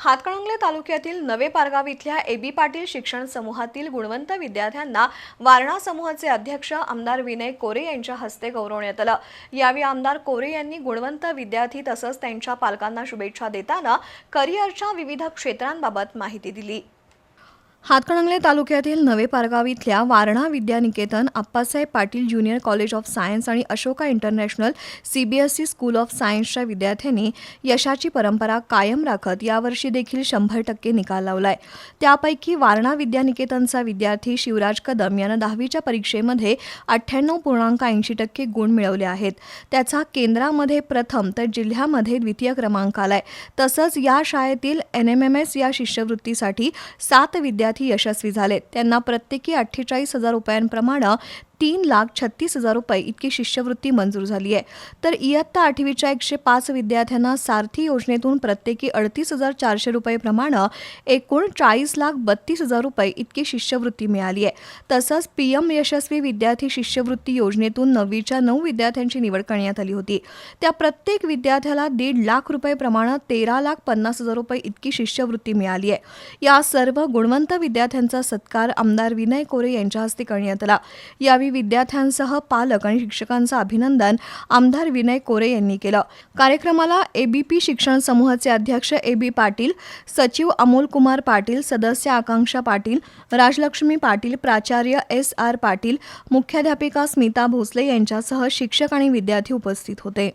हातकणंगले तालुक्यातील नवे पारगाव इथल्या एबी पाटील शिक्षण समूहातील गुणवंत विद्यार्थ्यांना वारणा समूहाचे अध्यक्ष आमदार विनय कोरे यांच्या हस्ते गौरवण्यात आलं. यावेळी आमदार कोरे यांनी गुणवंत विद्यार्थी तसंच त्यांच्या पालकांना शुभेच्छा देताना करिअरच्या विविध क्षेत्रांबाबत माहिती दिली. हातकणंगले तालुक्यातील नवे पारगाव इथल्या Warana Vidyaniketan Appasaheb Patil junior college of science आणि Ashoka international CBSE school of सायन्सच्या विद्यार्थ्यांनी यशाची परंपरा कायम राखत यावर्षी देखील शंभर टक्के निकाल लावलाय. त्यापैकी वारणा विद्यानिकेतनचा विद्यार्थी शिवराज कदम यानं दहावीच्या परीक्षेमध्ये अठ्ठ्याण्णव पूर्णांक ऐंशी टक्के गुण मिळवले आहेत. त्याचा केंद्रामध्ये प्रथम तर जिल्ह्यामध्ये द्वितीय क्रमांक आलाय. तसंच या शाळेतील एन एम एम एस या शिष्यवृत्तीसाठी सात विद्यार्थी यशस्वी झालेत. त्यांना प्रत्येकी अठ्ठेचाळीस हजार रुपयांप्रमाणे तीन लाख छत्तीस हजार रुपये इतकी शिष्यवृत्ती मंजूर झाली आहे. तर इयत्ता आठवीच्या एकशे पाच विद्यार्थ्यांना सारथी योजनेतून प्रत्येकी अडतीस हजार चारशे रुपयेप्रमाणे एकूण चाळीस लाख बत्तीस हजार रुपये इतकी शिष्यवृत्ती मिळाली आहे. तसंच पी एम यशस्वी विद्यार्थी शिष्यवृत्ती योजनेतून नववीच्या नऊ विद्यार्थ्यांची निवड करण्यात आली होती. त्या प्रत्येक विद्यार्थ्याला दीड लाख रुपयेप्रमाणे तेरा लाख पन्नास हजार रुपये इतकी शिष्यवृत्ती मिळाली आहे. या सर्व गुणवंत विद्यार्थ्यांचा सत्कार आमदार विनय कोरे यांच्या हस्ते करण्यात आला. यावेळी विद्यार्थ्यांसह पालक आणि शिक्षकांचं अभिनंदन आमदार विनय कोरे यांनी केलं. कार्यक्रमाला एबीपी शिक्षण समूहाचे अध्यक्ष ए बी पाटील सचिव अमोल कुमार पाटील सदस्य आकांक्षा पाटील राजलक्ष्मी पाटील प्राचार्य एस आर पाटील मुख्याध्यापिका स्मिता भोसले यांच्यासह शिक्षक आणि विद्यार्थी उपस्थित होते.